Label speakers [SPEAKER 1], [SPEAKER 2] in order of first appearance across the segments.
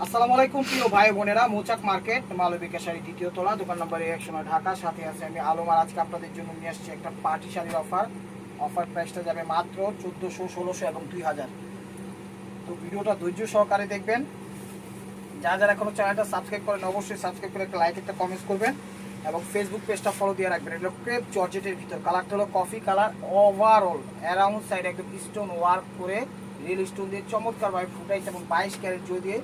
[SPEAKER 1] আসসালামু আলাইকুম, প্রিয় ভাই বোনেরা। মৌচাক মার্কেট মালবিকা শাড়ি দ্বিতীয় তলা, দোকান নম্বর একশো নয়, ঢাকা। সাথে আছে আমি আলমার আজকে আপনাদের জন্য নিয়ে আসছি একটা পার্টি শাড়ির অফার। অফার প্রাইসটা যাবে মাত্র চোদ্দোশো, ষোলোশো এবং দুই হাজার। তো ভিডিওটা ধৈর্য সহকারে দেখবেন। যারা যারা এখনও চ্যানেলটা সাবস্ক্রাইব করেন, অবশ্যই সাবস্ক্রাইব করে একটা লাইক, একটা কমেন্টস করবেন এবং ফেসবুক পেজটা ফলো দিয়ে রাখবেন। এটা ক্রেপ জর্জেটের ভিতর। কালারটা হলো coffee colour overall around side একদম স্টোন ওয়ার্ক করে রিয়েল স্টোন দিয়ে চমৎকারভাবে ফুটাইছে এবং বাইশ ক্যারেট জয় দিয়ে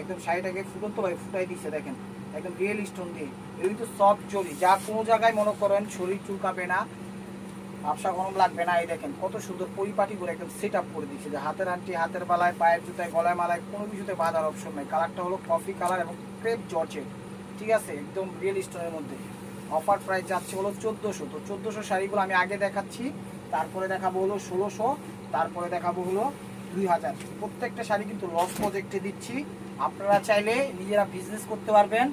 [SPEAKER 1] একদম শাড়িটাকে ফুটন্তভাবে ফুটাই দিচ্ছে দেখেন। একদম রিয়েল স্টোন দিয়ে। এগুলি তো সফট জরি যা কোনো জায়গায় মনে করেন শরীর চুলকাবে না ব্যবসা গরম লাগবে না, এই দেখেন, কত সুন্দর পরিপাটি করে একদম সেট আপ করে দিচ্ছে যে হাতের আন্টি হাতের বালায়, পায়ের জুতায়, গলায়, মালায়, কোনো কিছুতে বাঁধার অপশন নেই। কালারটা হলো কফি কালার এবং ক্রেপ জর্জেট ঠিক আছে? একদম রিয়েল স্টোনের মধ্যে। অফার প্রাইস যাচ্ছে হলো চোদ্দোশো। তো চোদ্দোশো শাড়িগুলো আমি আগে দেখাচ্ছি। তারপরে দেখাবো হলো ষোলোশো। তারপরে দেখাবো হলো দুই হাজার। প্রত্যেকটা শাড়ি কিন্তু লস প্রজেক্টে দিচ্ছি। আপনারা চাইলে নিজেরা বিজনেস করতে পারবেন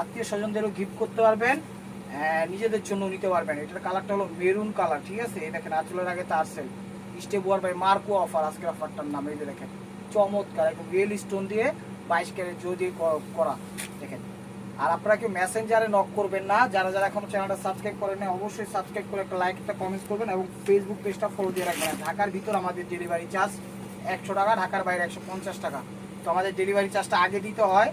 [SPEAKER 1] আত্মীয় স্বজনদেরও গিফট করতে পারবেন হ্যাঁ, নিজেদের জন্য নিতে পারবেন। এটার কালারটা হলো মেরুন কালার ঠিক আছে? এই দেখেন আঁচলের আগে তার sell step war by Marco offer আজকের অফারটার নাম এই যে দেখেন চমৎকার একদম রিয়েল স্টোন দিয়ে বাইশ ক্যারেট জো দিয়ে করা দেখেন। আর আপনারা কেউ মেসেঞ্জারে নক করবেন না যারা যারা এখনও চ্যানেলটা সাবস্ক্রাইব করেন অবশ্যই সাবস্ক্রাইব করে একটা লাইক একটা কমেন্টস করবেন এবং ফেসবুক পেজটা ফলো দিয়ে রাখবেন। ঢাকার ভিতর আমাদের ডেলিভারি চার্জ একশো টাকা ঢাকার বাইরে একশো পঞ্চাশ টাকা। তো আমাদের ডেলিভারি চার্জটা আগে দিতে হয়।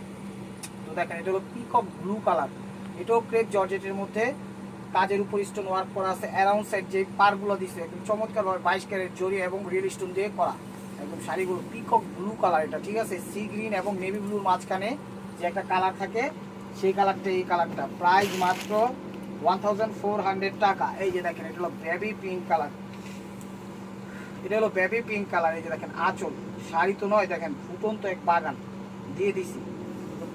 [SPEAKER 1] তো দেখেন, এটা হলো পিকক ব্লু কালার এটাও ক্রেপ জর্জেটের মধ্যে কাজের উপর স্টোন ওয়ার্ক করা আছে। অ্যারাউন্ড সাইড যে পারগুলো দিছে, একদম চমৎকার বাইশ ক্যারেট জড়ি এবং রিয়েল স্টোন দিয়ে করা। একদম শাড়িগুলো পিকক ব্লু কালার এটা, ঠিক আছে? সি গ্রিন এবং নেভি ব্লুর মাঝখানে যে একটা কালার থাকে, সেই কালারটা এই কালারটা প্রাইস মাত্র ওয়ান টাকা। এই যে দেখেন, এটা হলো বেবি পিঙ্ক কালার এটা হলো বেবি পিঙ্ক কালার এই যে দেখেন, আঁচল। শাড়ি তো নয়, দেখেন, ফুটন্ত এক বাগান। দিয়ে দিছি।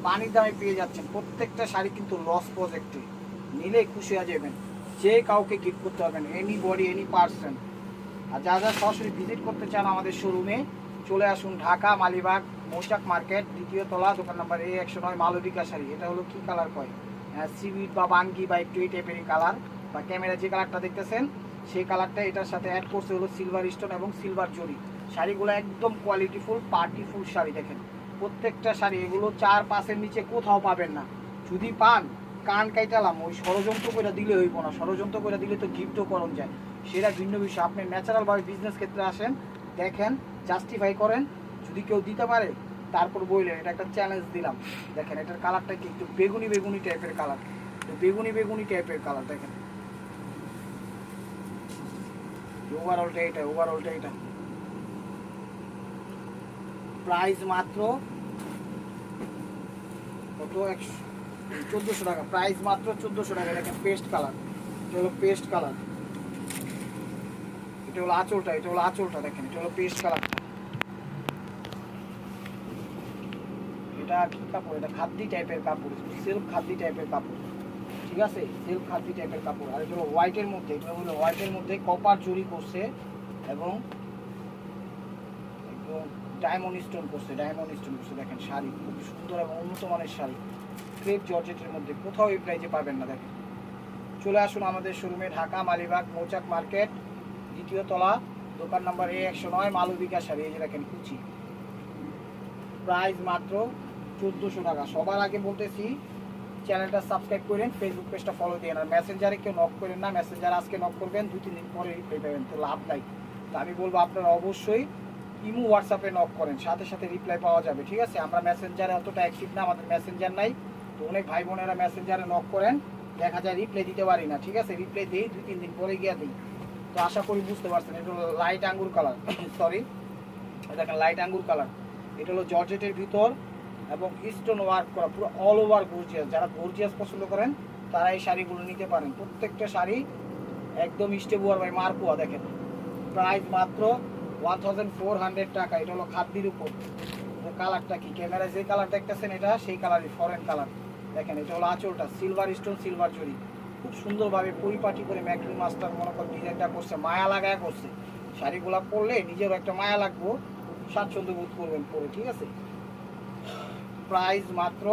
[SPEAKER 1] পানির দামে পেয়ে যাচ্ছেন। প্রত্যেকটা শাড়ি কিন্তু লস প্রজেক্টে নিলে খুশি হয়ে যাবেন। যে কাউকে গিফট করতে পারবেন এনি বডি এনি পার্সন আর যা যা সরাসরি ভিজিট করতে চান আমাদের শোরুমে চলে আসুন ঢাকা, মালিবাগ, মৌচাক মার্কেট, দ্বিতীয় তলা, দোকান নাম্বার এ একশো নয় মালবিকা শাড়ি। এটা হলো কি কালার কয়? সিভিট বা বাঙ্গি বা একটু এই টাইপেরই কালার বা ক্যামেরা যে কালারটা দেখতেছেন, সেই কালারটা এটার সাথে অ্যাড করছে হলো সিলভার স্টোন এবং সিলভার জরি শাড়িগুলো একদম কোয়ালিটিফুল পার্টিফুল শাড়ি দেখেন। প্রত্যেকটা শাড়ি, এগুলো চার পাঁচের নিচে কোথাও পাবেন না। যদি পান, কান কাইটালাম, ওই ষড়যন্ত্র করে দিলে হইব না। ষড়যন্ত্র করে দিলে তো গিফটও করণ যায়। সেটা ভিন্ন বিষয়, আপনি ন্যাচারালভাবে বিজনেস ক্ষেত্রে আসেন, দেখেন জাস্টিফাই করেন। যদি কেউ দিতে পারে, তারপর বললেন এটা একটা চ্যালেঞ্জ দিলাম। দেখেন, এটার কালারটা কি? একটু বেগুনি বেগুনি টাইপের কালার বেগুনি বেগুনি টাইপের কালার দেখেন। ওভারঅলটা এটা ওভারঅলটা এটা প্রাইস মাত্র কত? একশো চোদ্দোশো টাকা। প্রাইস মাত্র চোদ্দোশো টাকা। দেখেন পেস্ট কালার। এটা হলো পেস্ট কালার। এটা হলো আঁচলটা। এটা হলো আঁচলটা দেখেন। এটা হলো পেস্ট কালার। এটা কি কাপড়? এটা খাদ্যি টাইপের কাপড়। সিল্ক খাদ্যি টাইপের কাপড়। ঠিক আছে? সিল্ক খাদ্যি টাইপের কাপড়। আর এটা হলো হোয়াইটের মধ্যে। এটা হলো হোয়াইটের মধ্যে কপার চুরি করছে এবং ডায়মন্ড স্টোন করছে ডায়মন্ড স্টোন করছে, দেখেন শাড়ি খুব সুন্দর এবং উন্নত মানের শাড়ি। ক্রেপ জর্জেটের মধ্যে কোথাও এই প্রাইজে পাবেন না, দেখেন। চলে আসুন আমাদের শোরুমে ঢাকা মালিবাগ, মৌচাক মার্কেট, দ্বিতীয় তলা, দোকান নাম্বার এ একশো নয়, মালবিকা শাড়ি, এই যে দেখেন কুচি। প্রাইস মাত্র চোদ্দোশো টাকা। সবার আগে বলতেছি চ্যানেলটা সাবস্ক্রাইব করেন ফেসবুক পেজটা ফলো দিয়ে আর মেসেঞ্জারে কেউ নক করেন না মেসেঞ্জার আজকে নক করবেন দু তিন দিন পরে পেয়ে পাবেন, তো লাভ নাই। তো আমি বলব আপনারা অবশ্যই ইমো হোয়াটসঅ্যাপে নক করেন, সাথে সাথে রিপ্লাই পাওয়া যাবে, ঠিক আছে? আমরা মেসেঞ্জারে অতটা অ্যাক্টিভ না, আমাদের মেসেঞ্জার নাই, তো অনেক ভাই বোনেরা মেসেঞ্জারে নক করেন, দেখা যায় রিপ্লাই দিতে পারি না, ঠিক আছে? রিপ্লাই দিই, দুই, তিন দিন পরে গিয়ে দিই। তো আশা করি বুঝতে পারছেন, এটা হলো লাইট আঙ্গুর কালার সরি দেখেন লাইট আঙ্গুর কালার এটা হলো জর্জেটের ভিতর এবং স্টোন ওয়ার্ক করা, পুরো অল ওভার গর্জিয়াস যারা গর্জিয়াস পছন্দ করেন, তারা এই শাড়িগুলো নিতে পারেন। প্রত্যেকটা শাড়ি একদম স্টেবুয়ার বাই মারকুয়া দেখেন। প্রাইস মাত্র ওয়ান থাউজেন্ড ফোর হান্ড্রেড টাকা, এটা হলো খাদ্যির উপর। কালারটা কি? ক্যামেরায় যে কালার দেখতেছেন এটা, সেই কালারই ফরেন কালার দেখেন, এটা হলো আঁচলটা সিলভার স্টোন সিলভার জরি খুব সুন্দরভাবে পরিপাটি করে ম্যাকডুল মাস্টার মনে করেন ডিজাইনটা করছে, মায়া লাগায় করছে। শাড়িগুলা পরলে নিজেরও একটা মায়া লাগবো, স্বাচ্ছন্দ্য বোধ করবেন পরে, ঠিক আছে? প্রাইস মাত্র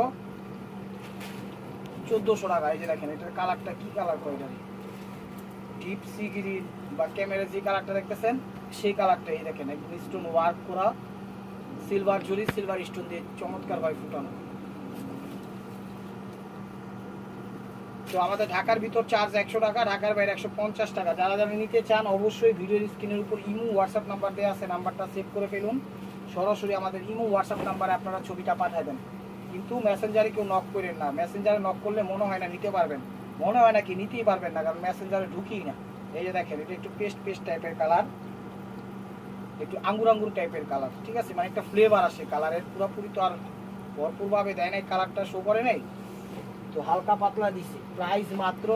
[SPEAKER 1] চোদ্দোশো টাকা। এই যে দেখেন, এটার কালারটা কি কালার করে জানি? ডিপ সি গ্রিন বা ক্যামেরা যে কালারটা দেখতেছেন সেই কালারটা এই দেখেন, একদম স্টোন ওয়ার্ক করা সিলভার জুরি সিলভার স্টোন দিয়ে চমৎকার ভাবে ফুটানো। তো আমাদের ঢাকার ভিতর চার্জ একশো টাকা, ঢাকার বাইরে একশো পঞ্চাশ টাকা। যারা যারা নিতে চান, অবশ্যই ভিডিওর স্ক্রিনের উপর ইমো হোয়াটসঅ্যাপ নাম্বার দেওয়া আছে, নাম্বারটা সেভ করে ফেলুন। সরাসরি আমাদের ইমো হোয়াটসঅ্যাপ নাম্বারে আপনারা ছবিটা পাঠাবেন কিন্তু মেসেঞ্জারে কেউ নক করেন না। মেসেঞ্জারে নক করলে মনে হয় না নিতে পারবেন। মনে হয় না কি নিতেই পারবেন না, কারণ মেসেঞ্জারে ঢুকিই না। এই যে দেখেন, এটা একটু পেস্ট পেস্ট টাইপের কালার একটু আঙ্গুর আঙ্গুর টাইপের কালার ঠিক আছে? মানে একটা ফ্লেভার আসে কালারের পুরোপুরি তো আর ভরপুরভাবে দেয় নাই কালারটা শো করে নেই। তো হালকা পাতলা দিছি প্রাইস মাত্র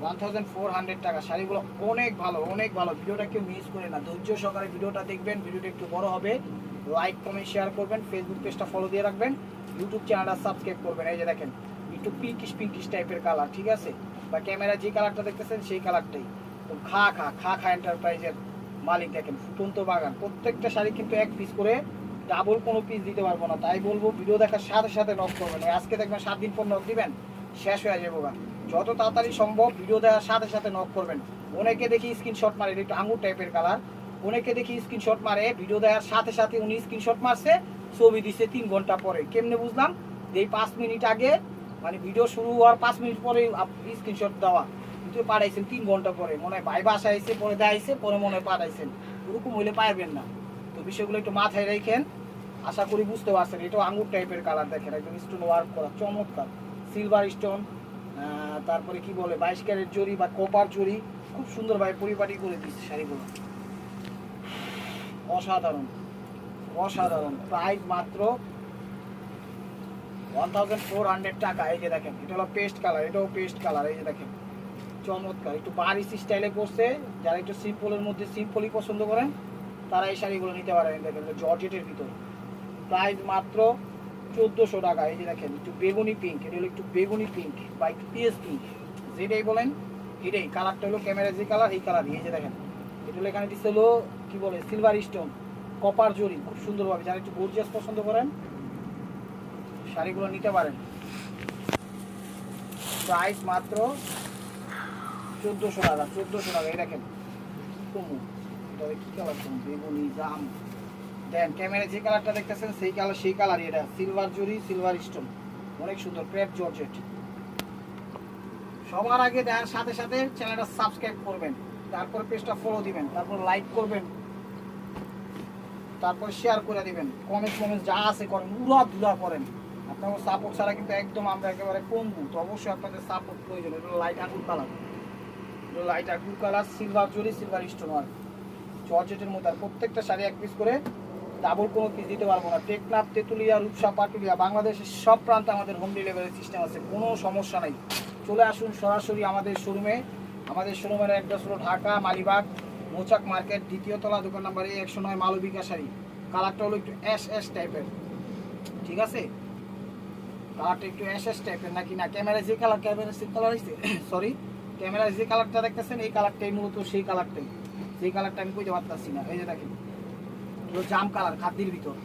[SPEAKER 1] ওয়ান থাউজেন্ড ফোর হান্ড্রেড টাকা। শাড়িগুলো অনেক ভালো অনেক ভালো। ভিডিওটা কেউ মিস করে না। ধৈর্য সহকারে ভিডিওটা দেখবেন, ভিডিওটা একটু বড় হবে। লাইক কমেন্ট শেয়ার করবেন ফেসবুক পেজটা ফলো দিয়ে রাখবেন ইউটিউব চ্যানেলটা সাবস্ক্রাইব করবেন। এই যে দেখেন, একটু পিঙ্কিশ পিঙ্কিশ টাইপের কালার ঠিক আছে? বা ক্যামেরা যে কালারটা দেখতেছেন, সেই কালারটাই খা খা খা খা এন্টারপ্রাইজের মালিক দেখেন, ফুটন্ত বাগান। প্রত্যেকটা শাড়ি কিন্তু এক পিস করে ডাবল কোনো পিস দিতে পারব না। তাই বলব ভিডিও দেখার সাথে সাথে নক করবেন। আজকে দেখবেন সাত দিন পর নক দিবেন, শেষ হয়ে যাব গা। যত তাড়াতাড়ি সম্ভব ভিডিও দেওয়ার সাথে সাথে নক করবেন। অনেকে দেখি স্ক্রিনশট মারে একটু আঙুর টাইপের কালার অনেকে দেখি স্ক্রিনশট মারে ভিডিও দেওয়ার সাথে সাথে উনি স্ক্রিনশট মারছে, ছবি দিছে তিন ঘণ্টা পরে। কেমনে বুঝলাম? এই পাঁচ মিনিট আগে মানে ভিডিও শুরু হওয়ার পাঁচ মিনিট পরে স্ক্রিনশট দেওয়া। পাঠাইছেন, তিন ঘণ্টা পরে। মনে হয় ভাই বাসা আইসে পরে দেখাইছে পরে মনে হয় পাঠাইছেন। ওরকম হইলে পারবেন না। তো বিষয়গুলো একটু মাথায় রেখেন আশা করি বুঝতে পারছেন এটা আঙ্গুর টাইপের কালার দেখেন, একদম স্টোন ওয়ার্ক করা, চমৎকার। সিলভার স্টোন তারপরে কি বলে, বাইশ ক্যারেট জরি বা কপার জরি, খুব সুন্দরভাবে পরিপাটি করে দিচ্ছে শাড়িগুলো। অসাধারণ অসাধারণ। প্রাইস মাত্র ওয়ান থাউজেন্ড ফোর হান্ড্রেড টাকা। এই যে দেখেন, এটা হলো পেস্ট কালার এটাও পেস্ট কালার এই যে দেখেন। চমৎকার। একটু বারিশ স্টাইলে করছে। যারা একটু সিম্পলের মধ্যে সিম্পলই পছন্দ করেন, তারা এই শাড়িগুলো নিতে পারেন। দেখেন জর্জেটের ভিতর। প্রাইস মাত্র চোদ্দোশো টাকা। এই যে দেখেন, একটু বেগুনি পিঙ্ক এটা হলো একটু বেগুনি পিঙ্ক বা একটু পিএস পিঙ্ক যেটাই বলেন, এটাই। কালারটা হলো ক্যামেরা যে কালার, এই কালার এই যে দেখেন, এটা হলো এখানে দিচ্ছে হলো, কি বলে সিলভার স্টোন কপার জরি খুব সুন্দরভাবে। যারা একটু গর্জিয়াস পছন্দ করেন, শাড়িগুলো নিতে পারেন। প্রাইস মাত্র চোদ্দোশো টাকা চোদ্দোশো টাকা, এই দেখেন। কমু এটা কালার কমু? বেগুনি, জাম। দেন ক্যামেরা যে কালারটা দেখতেছেন, সেই কালার সেই কালারই এটা। সিলভার জুরি সিলভার স্টোন অনেক সুন্দর ক্রেপ জর্জেট সবার আগে দেখার সাথে সাথে চ্যানেলটা সাবস্ক্রাইব করবেন। তারপর পেজটা ফলো দিবেন। তারপর লাইক করবেন। তারপর শেয়ার করে দিবেন। কমেন্ট কমেন্ট যা আছে করেন, উড়া ধুলা করেন। আপনার সাপোর্ট ছাড়া কিন্তু একদম আমরা একেবারে কমবো। তো অবশ্যই আপনাদের সাপোর্ট প্রয়োজন। এটা লাইট আগুন কালার লাইট আগুন কালার সিলভার জরি সিলভার স্টোন আর জর্জেটের মধ্যে আর প্রত্যেকটা শাড়ি এক পিস করে ডাবল কোনো পিস দিতে পারব না। টেকনাফ তেঁতুলিয়া রূপসা পাটুলিয়া বাংলাদেশের সব প্রান্তে আমাদের হোম ডেলিভারি সিস্টেম আছে, কোনো সমস্যা নাই। চলে আসুন সরাসরি আমাদের শোরুমে আমাদের শোরুমের অ্যাড্রেস হলো ঢাকা, মালিবাগ, মোচাক মার্কেট, দ্বিতীয় তলা, দোকান নাম্বার এই একশো নয়, মালবিকা শাড়ি। কালারটা হলো একটু এস এস টাইপের ঠিক আছে? কালারটা একটু এস এস টাইপের নাকি না? ক্যামেরায় যে কালার ক্যামেরা সে কালার সরি ক্যামেরায় যে কালারটা দেখতেছেন, এই কালারটাই মূলত সেই কালারটাই। সেই কালারটা আমি কইতে পারতাছি না, এই যে দেখেন। এগুলো জাম কালার, খাদ্যের ভিতর।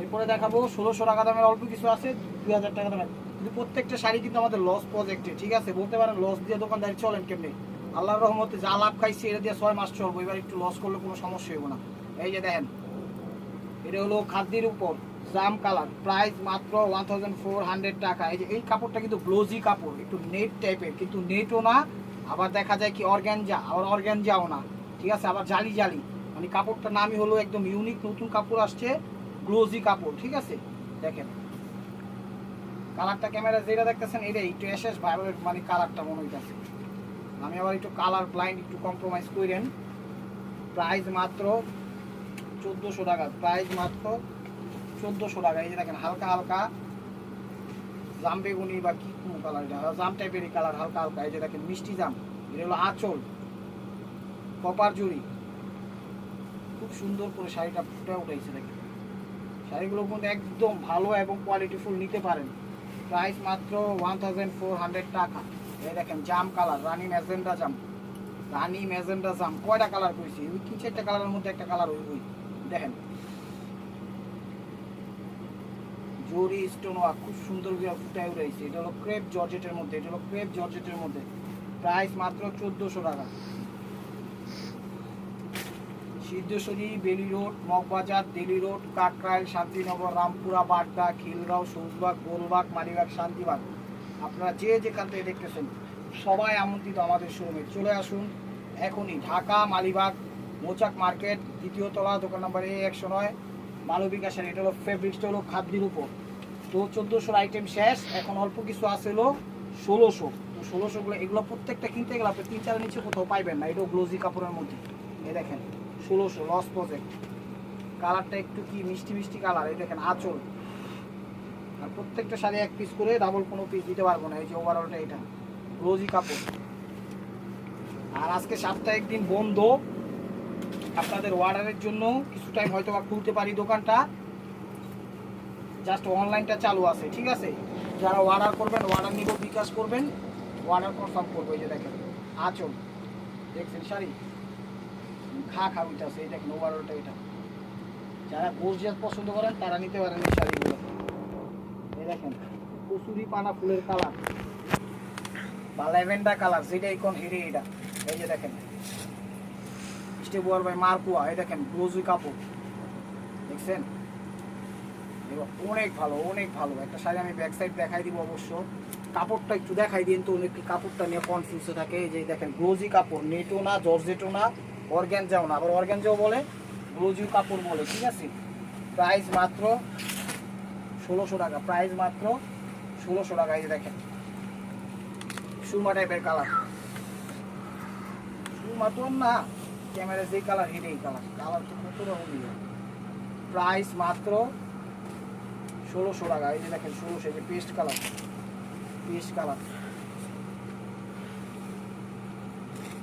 [SPEAKER 1] এরপরে দেখাবো, ষোলোশো টাকা দামের অল্প কিছু আছে, দুই হাজার টাকা দামের। কিন্তু প্রত্যেকটা শাড়ি কিন্তু আমাদের লস প্রজেক্টে ঠিক আছে? বলতে পারেন লস দিয়ে দোকানদারি চলেন কেমনি? আল্লাহর রহমতে যা লাভ খাইছি, এটা দিয়ে ছয় মাস চলবো। এবার একটু লস করলে কোনো সমস্যা হইব না। এই যে দেখেন, এটা হলো খাদ্যের উপর। জাম কালার। প্রাইস মাত্র ওয়ান থাউজেন্ড ফোর হান্ড্রেড টাকা। এই যে, এই কাপড়টা কিন্তু ব্লোজি কাপড়, একটু নেট টাইপের কিন্তু নেটও না, আবার দেখা যায় কি অর্গ্যানজা আবার অর্গ্যানজাও না। ঠিক আছে? আবার জালি জালি। মানে কাপড়টার নামই হলো একদম ইউনিক নতুন কাপড় আসছে গ্লোজি কাপড়, ঠিক আছে? দেখেন। কালারটা ক্যামেরা যেটা দেখতেছেন, এটাই, একটু এসএস ভাইবের মানে কালারটা মনে হইতেছে। আমি আবার একটু কালার ব্লাইন্ড একটু কম্প্রোমাইজ করেন। প্রাইস মাত্র চোদ্দোশো টাকা। প্রাইস মাত্র চোদ্দোশো টাকা, এই যে দেখেন হালকা হালকা জাম বেগুনি বা কি কোনো কালার এটা জাম টাইপেরই কালার হালকা হালকা, এই যে দেখেন মিষ্টি জাম, এটা হলো আঁচল, কপার জুড়ি। খুব সুন্দর করে শাড়িটা ফুটে উঠেছে দেখেন। শাড়িগুলো কিন্তু একদম ভালো এবং কোয়ালিটিফুল নিতে পারেন। প্রাইস মাত্র ওয়ান থাউজেন্ড ফোর হান্ড্রেড টাকা। এই দেখেন জাম কালার রানি ম্যাজেন্ডা জাম, রানি ম্যাজেন্ডা জাম, কয়টা কালার করেছি ওই তিন চারটা কালারের মধ্যে একটা কালার ওই, দেখেন। জরি স্টোন ওয়ার্ক খুব সুন্দর ফুটায় উঠেছে এটা হলো ক্রেপ জর্জেটের মধ্যে, এটা হলো ক্রেপ জর্জেটের মধ্যে। প্রাইস মাত্র চোদ্দোশো টাকা। Siddheshwari, Bailey road Moghbazar Delhi road Kakrail Shantinagar, Rampura, Badda, Khilgaon Sabujbagh Golbagh Malibagh Shantibagh. আপনারা যে যেখান থেকে দেখতেছেন, সবাই আমন্ত্রিত আমাদের শোরুমে চলে আসুন এখনই ঢাকা, মালিবাগ, মোচাক মার্কেট, দ্বিতীয় তলা, দোকান নম্বর এ একশো নয়, মালবিকা এটা হলো ফেব্রিক্সটা হলো খাদ্যের উপর। তো চোদ্দোশোর আইটেম শেষ, এখন অল্প কিছু আছে হলো ষোলোশো। তো ষোলোশোগুলো, এগুলো প্রত্যেকটা কিনতে গেলে আপনি তিন চারের নিচে কোথাও পাইবেন না, এটাও গ্লোজি কাপড়ের মধ্যে। এ দেখেন, ষোলোশো লস প্রজেক্ট কালারটা একটু কি মিষ্টি মিষ্টি কালার এই দেখেন, আঁচল। আর প্রত্যেকটা শাড়ি এক পিস করে ডাবল কোনো পিস দিতে পারব না, এই যে ওভারঅলটা এটা। গ্লোজি কাপড়। আর আজকে সাপ্তাহিক দিন বন্ধ। আপনাদের অর্ডারের জন্য কিছু টাইম হয়তো বা খুলতে পারি দোকানটা। জাস্ট অনলাইনটা চালু আছে, ঠিক আছে? যারা অর্ডার করবেন অর্ডার নিব, বিকাশ করবেন অর্ডার কনফার্ম করব, এই যে দেখেন, আচল। দেখছেন শাড়ি? খা খা ওইটা আছে এই দেখেন ওভারঅলটা এটা। যারা গোর্জিয়াস পছন্দ করেন, তারা নিতে পারেন এই শাড়িগুলো। এই দেখেন, কচুরি পানা ফুলের কালার বা ল্যাভেন্ডার কালার, যেটা এখন হেরে এটা। এই যে দেখেন স্টেবুয়ার বাই মার্কুয়া, এই দেখেন ব্লুজুই কাপড়। দেখছেন? অনেক ভালো অনেক ভালো। একটা শাড়ি আমি ব্যাক সাইড দেখাই দিব অবশ্য। কাপড়টা একটু দেখাই দিন তো, অনেক কাপড়টা নিয়ে কনফিউজ থাকে। এই যে দেখেন গ্লোজি কাপড়, নেটো না, জর্জেটো না, অর্গ্যানজাও না। আবার অর্গ্যানজাও বলে গ্লোজি কাপড় বলে, ঠিক আছে? প্রাইস মাত্র ষোলোশো টাকা প্রাইস মাত্র ষোলোশো টাকা। এই যে দেখেন, সুরমা টাইপের কালার সুরমা তো না ক্যামেরা যে কালার এটাই কালার কালার তো কত রকম প্রাইস মাত্র ষোলোশো টাকা, এই যে দেখেন ষোলোশো, এই যে paste colour paste colour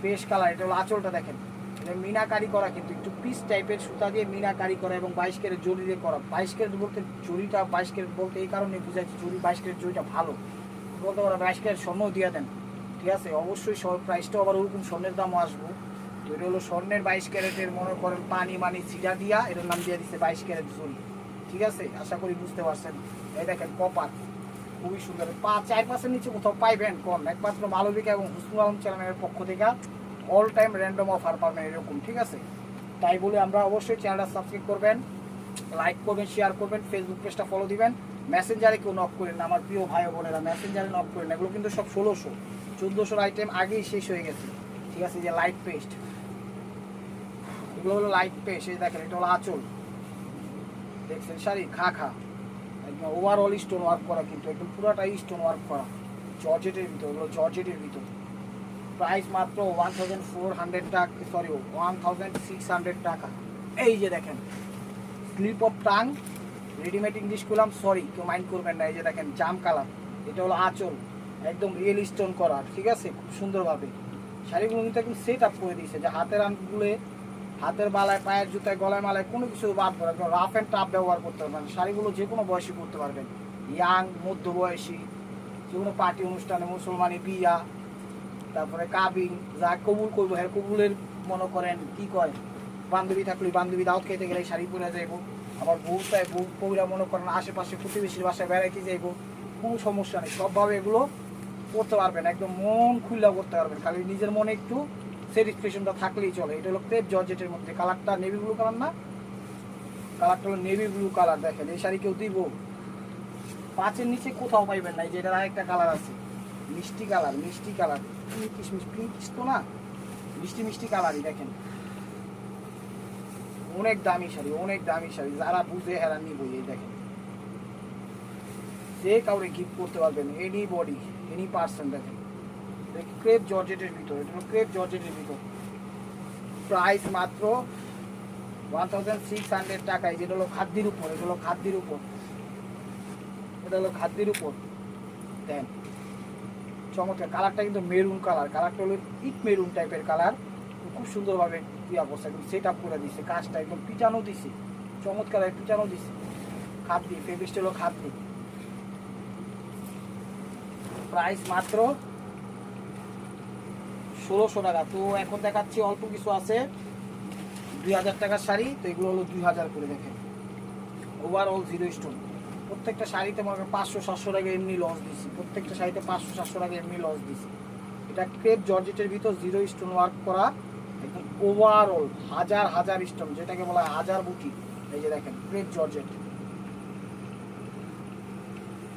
[SPEAKER 1] paste colour এটা হলো আঁচলটা দেখেন। এটা মিনাকারি করা কিন্তু একটু পিস টাইপের সুতা দিয়ে মিনাকারি করা এবং বাইশ ক্যারেট জরি দিয়ে করা। বাইশ ক্যারেট বলতে জরিটা বাইশ ক্যারেট বলতে এই কারণে বুঝাচ্ছি জরি বাইশ ক্যারেট জরিটা ভালো। বলতে পারা বাইশ ক্যারেট স্বর্ণও দিয়ে দেন। ঠিক আছে? অবশ্যই সব প্রাইসটাও আবার ওরকম স্বর্ণের দামও আসব। তো এটা হলো স্বর্ণের বাইশ ক্যারেটের মনে করেন পানি মানি চিরা দিয়া, এটার নাম দিয়ে দিচ্ছে বাইশ ক্যারেট জরি ঠিক আছে? আশা করি বুঝতে পারছেন। এই দেখেন কপার খুবই সুন্দর। পা চার পাঁচের নিচে কোথাও পাইবেন কম। একমাত্র মালবিকা এবং হুসনুল আলম চ্যানেলের পক্ষ থেকে অল টাইম র্যান্ডম অফার পাবেন এরকম, ঠিক আছে? তাই বলে আমরা অবশ্যই চ্যানেলটা সাবস্ক্রাইব করবেন লাইক করবেন শেয়ার করবেন ফেসবুক পেজটা ফলো দিবেন। মেসেঞ্জারে কেউ নক করেন আমার প্রিয় ভাই বোনেরা মেসেঞ্জারে নক করেন এগুলো কিন্তু সব ষোলোশো, চোদ্দোশোর আইটেম আগেই শেষ হয়ে গেছে। ঠিক আছে যে লাইট পেস্ট এগুলো হলো লাইট পেস্ট এই দেখেন, এটা হলো আঁচল। দেখছেন, শাড়ি, খা খা। একদম ওভারঅল স্টোন ওয়ার্ক করা কিন্তু, একদম পুরোটাই স্টোন ওয়ার্ক করা। জর্জেটের ভিতর, ওগুলো জর্জেটের ভিতর। প্রাইস মাত্র ওয়ান থাউজেন্ড ফোর হান্ড্রেড টাকা sorry one thousand six hundred টাকা। এই যে দেখেন slip of tongue readymade English করলাম সরি কেউ মাইন্ড করবেন না, এই যে দেখেন জাম কালার এটা হলো আঁচল, একদম রিয়েল স্টোন করা, ঠিক আছে? খুব সুন্দরভাবে। শাড়িগুলো কিন্তু একদম সেট আপ করে দিয়েছে, যে হাতের আনগুলো হাতের মালায় পায়ের জুতায় গলায় মালায় কোনো কিছু বাদ পড়ে রাফ অ্যান্ড টাফ ব্যবহার করতে পারবেন শাড়িগুলো যে কোনো বয়সী করতে পারবেন ইয়াং মধ্যবয়সী, যে কোনো পার্টি অনুষ্ঠানে মুসলমানি বিয়া, তারপরে কাবিন, যা কবুল করব হ্যাঁ কবুলের মনে করেন, কি কয়? বান্ধবী থাকলে বান্ধবী, দাওয়াত খেতে গেলে শাড়ি পরে যাইবো। আবার বউ চাই বউ কবিরা মনে করেন আশেপাশে প্রতিবেশীর বাসায় বেড়াইতে যাইবো। কোনো সমস্যা নেই, সবভাবে এগুলো করতে পারবেন, একদম মন খুল্লা করতে পারবেন। খালি নিজের মনে একটু স্যাটিসফ্যাকশনটা থাকলেই চলে। এটা হলো ক্রেপ জর্জেটের মধ্যে। কালারটা নেভি ব্লু কালার না? কালারটা হলো নেভি ব্লু কালার, দেখেন। এই শাড়ি কেউ দিব? পাঁচের নিচে কোথাও পাইবেন না। এই যে এটার আরেকটা কালার আছে। মিষ্টি কালার মিষ্টি কালার। পিঙ্কিশ পিঙ্কিশ তো না? মিষ্টি মিষ্টি কালারই, দেখেন। অনেক দামি শাড়ি, অনেক দামি শাড়ি। যারা বুঝে হেরা নিবই, এই দেখেন। যে কাউরে গিফট করতে পারবেন এনি বডি এনি পার্সন দেখেন। ক্রেপ জর্জেটের ভিতর, এটা হলো ক্রেপ জর্জেটের ভিতর। প্রাইস মাত্র ওয়ান থাউজেন্ড সিক্স হান্ড্রেড টাকায়, যেটা হলো খাদ্যের উপর, এটা হলো খাদ্যের উপর। এটা হলো খাদ্যের উপর। দেন, চমৎকার, কালারটা কিন্তু মেরুন কালার, কালারটা হলো ইট মেরুন টাইপের কালার। খুব সুন্দরভাবে ইয়া করছে একদম সেট আপ করে দিচ্ছে কাজটা একদম পিটানো দিছে। চমৎকার পিটানো দিছে। খাদ দিয়ে ফেব্রিকটা হলো খাদ প্রাইস মাত্র ষোলোশো টাকা। তো এখন দেখাচ্ছি অল্প কিছু আছে। দুই হাজার টাকার শাড়ি, তো এগুলো হলো দুই হাজার করে দেখেন। ওভারঅল জিরো স্টোন প্রত্যেকটা শাড়িতে মনে পাঁচশো, সাতশো টাকা এমনি লস দিছি। প্রত্যেকটা শাড়িতে পাঁচশো, সাতশো টাকা এমনি লস দিছি। এটা ক্রেপ জর্জেটের ভিতর জিরো স্টোন ওয়ার্ক করা একদম ওভারঅল হাজার হাজার স্টোন যেটাকে বলা হয় হাজার বুটি। এই যে দেখেন গ্রেট জর্জেট।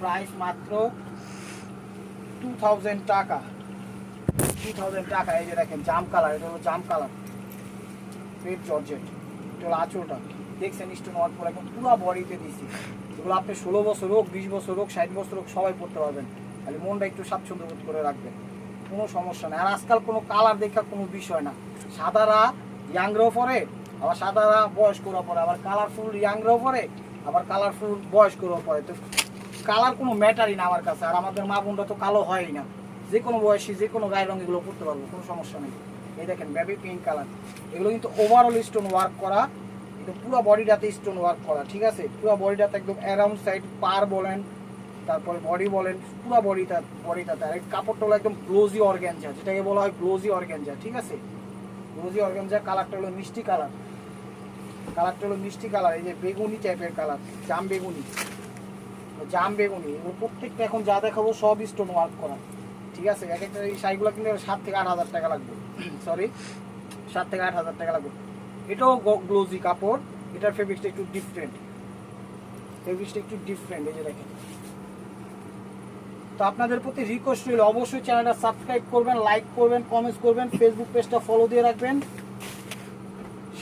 [SPEAKER 1] প্রাইস মাত্র টু থাউজেন্ড টাকা। টু থাউজেন্ড টাকা, এই যে দেখেন, জাম কালার, এটা হলো জাম কালার। গ্রেট জর্জেট এটা হলো আঁচলটা। দেখছেন স্টোন ওয়ার্ক করে একদম পুরো বডিতে দিছি। এগুলো আপনি ষোলো বছর হোক, বিশ বছর হোক, ষাট বছর হোক, সবাই পড়তে পারবেন। খালি মনটা একটু স্বাচ্ছন্দ্য বোধ করে রাখবেন। কোনো সমস্যা নেই। আর আজকাল কোনো কালার দেখা কোনো বিষয় না। সাদারা ইয়াংরাও পরে আবার সাদারা বয়স্করাও পরে আবার কালারফুল ইয়াংরাও পরে আবার কালারফুল বয়স্করাও পরে তো কালার কোনো ম্যাটারই না আমার কাছে। আর আমাদের মা বোনরা তো কালো হয়ই না। যে কোনো বয়সী যে কোনো গায়ের রঙ এগুলো পড়তে পারব, কোনো সমস্যা নেই। এই দেখেন বেবি পিঙ্ক কালার এগুলো কিন্তু ওভারঅল স্টোন ওয়ার্ক করা একদম পুরো বডিটাতে স্টোন ওয়ার্ক করা, ঠিক আছে? পুরো বডিটাতে একদম অ্যারাউন্ড সাইড পার বলেন, তারপরে বডি বলেন, পুরো বডিটা বডিটাতে আর কাপড়টা হলো একদম গ্লোজি অর্গ্যানজা যেটাকে বলা হয় গ্লোজি অর্গ্যানজা ঠিক আছে? গ্লোজি অর্গ্যানজা কালারটা হলো মিষ্টি কালার কালারটা হলো মিষ্টি কালার এই যে বেগুনি টাইপের কালার জাম বেগুনি। জাম বেগুনি, এগুলো প্রত্যেকটা এখন যা দেখাবো সব স্টোন ওয়ার্ক করা। ঠিক আছে, এক একটা এই শাড়িগুলো কিনলে সাত থেকে আট হাজার টাকা লাগবে। সরি সাত থেকে আট হাজার টাকা লাগবে। এটাও গ্লোজি কাপড়, এটার ফেব্রিক্সটা একটু ডিফারেন্ট ফেব্রিক্সটা একটু ডিফারেন্ট এই যে দেখেন। তো আপনাদের প্রতি রিকোয়েস্ট রইল, অবশ্যই চ্যানেলটা সাবস্ক্রাইব করবেন লাইক করবেন কমেন্টস করবেন ফেসবুক পেজটা ফলো দিয়ে রাখবেন।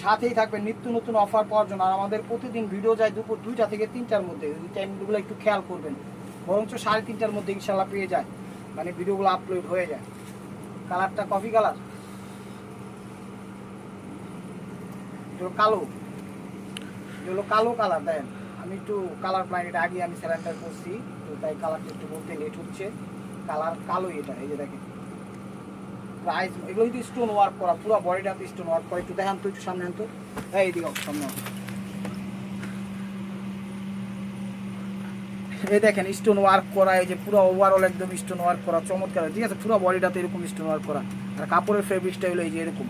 [SPEAKER 1] সাথেই থাকবেন, নিত্য নতুন অফার পাওয়ার জন্য। আর আমাদের প্রতিদিন ভিডিও যায় দুপুর দুইটা থেকে তিনটার মধ্যে। টাইমগুলো একটু খেয়াল করবেন। বরঞ্চ সাড়ে তিনটার মধ্যে ইনশাল্লাহ পেয়ে যায়। মানে ভিডিওগুলো আপলোড হয়ে যায়। কালারটা কফি কালার কালো। হলো কালো কালার দেন। আমি একটু কালার প্লান এটা আগে আমি স্যালেন্ডার করছি, তো তাই কালারটা একটু বলতে লেট হচ্ছে। কালার কালো এটা, এই যে দেখেন। প্রাইস এগুলো কিন্তু স্টোন ওয়ার্ক করা, পুরো বডিটাতে স্টোন ওয়ার্ক করা, একটু দেখান তো, একটু সামনে আনতো। এই দিকে সামনে এই দেখেন স্টোন ওয়ার্ক করা, এই যে পুরো ওভারঅল একদম স্টোন ওয়ার্ক করা, চমৎকার। ঠিক আছে, পুরো বডিটাতে এরকম স্টোন ওয়ার্ক করা। আর কাপড়ের ফেব্রিক্সটা হলো এই যে এরকম।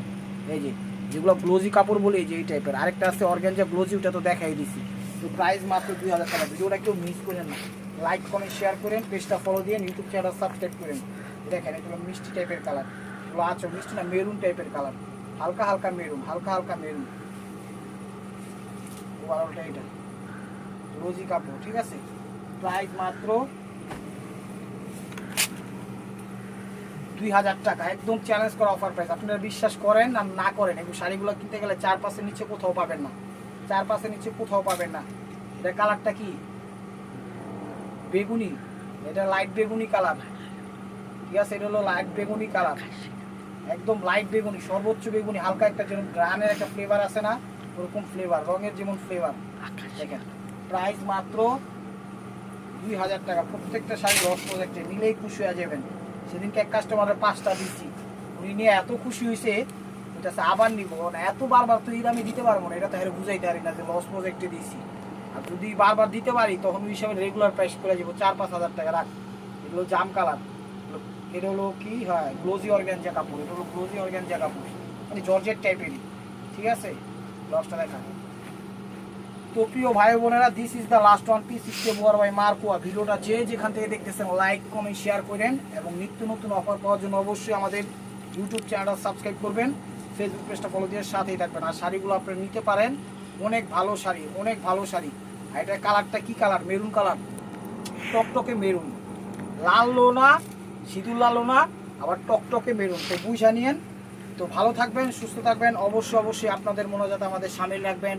[SPEAKER 1] এই যে, যেগুলো গ্লোজি কাপড় বলে, এই যে এই টাইপের আরেকটা আছে অর্গ্যানজা গ্লোজি ওটা তো দেখাই দিছি। তো প্রাইস মাত্র দুই হাজার টাকা। ভিডিওটা কেউ মিস করেন না লাইক কমেন্ট শেয়ার করেন পেজটা ফলো দিয়ে ইউটিউব চ্যানেল সাবস্ক্রাইব করেন। দেখেন এগুলো মিষ্টি টাইপের কালার এগুলো আছে মিষ্টি না মেরুন টাইপের কালার হালকা হালকা মেরুন হালকা হালকা মেরুন ওভারঅলটা এটা রোজি কাপড়, ঠিক আছে? প্রাইস মাত্র দুই হাজার টাকা। একদম চ্যালেঞ্জ করা অফার প্রাইস আপনারা বিশ্বাস করেন আর না করেন এগুলো শাড়িগুলো কিনতে গেলে চার পাঁচের নিচে কোথাও পাবেন না। চার পাঁচের নিচে কোথাও পাবেন না। এটা কালারটা কি? বেগুনি। এটা লাইট বেগুনি কালার ঠিক আছে এটা হলো লাইট বেগুনি কালার একদম লাইট বেগুনি সর্বোচ্চ বেগুনি। হালকা একটা যেমন গ্রানের একটা ফ্লেভার আছে না ওরকম ফ্লেভার রঙের যেমন ফ্লেভার দেখেন। প্রাইস মাত্র দুই হাজার টাকা। প্রত্যেকটা শাড়ি লস প্রজেক্টে নিলেই খুশি হয়ে যাবেন। সেদিনকে এক কাস্টমারের পাঁচটা দিচ্ছি। উনি নিয়ে এত খুশি হয়েছে এটা আবার নিব। না এত বারবার তো এই দামে দিতে পারব না, এটা তো বুঝাইতে পারি না যে লস প্রজেক্টে দিয়েছি আর যদি বারবার দিতে পারি, তখন ওই হিসাবে রেগুলার প্রাইস করে যাব চার পাঁচ হাজার টাকা রাখ। এগুলো জাম কালার এটা হলো কি হয় গ্লোজি অর্গ্যানজা কাপড়। এটা হলো গ্লোজি অর্গ্যানজা কাপড়। মানে জর্জেট টাইপেরই ঠিক আছে? লসটা দেখা তো প্রিয় ভাই বোনেরা this is the last one piece ইসকে বোয়ার ভাই মার্কোয়া ভিডিওটা যে যেখান থেকে দেখতেছেন লাইক কমেন্ট শেয়ার করেন এবং নিত্য নতুন অফার পাওয়ার জন্য অবশ্যই আমাদের ইউটিউব চ্যানেলটা সাবস্ক্রাইব করবেন ফেসবুক পেজটা ফলো দিয়ে সাথেই থাকবেন। আর শাড়িগুলো আপনারা নিতে পারেন, অনেক ভালো শাড়ি, অনেক ভালো শাড়ি। আর এটার কালারটা কি কালার? Maroon colour. টকটকে মেরুন। লালও না সিঁদুর লালও না আবার টকটকে মেরুন। তো বুঝা নিয়েন। তো ভালো থাকবেন, সুস্থ থাকবেন। অবশ্যই অবশ্যই আপনাদের মনোজাত আমাদের সামিল রাখবেন।